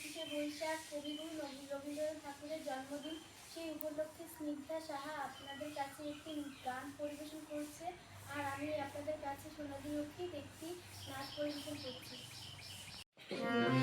পঁচিশে বৈশাখ, কবিগুরু রবীন্দ্রনাথ ঠাকুরের জন্মদিন। সেই উপলক্ষে স্নিগ্ধা সাহা আপনাদের কাছে একটি গান পরিবেশন করছে। আর আমি আপনাদের কাছে সোনাদি রক্ষিত একটি নাচ পরিবেশন করছি। হ্যাঁ।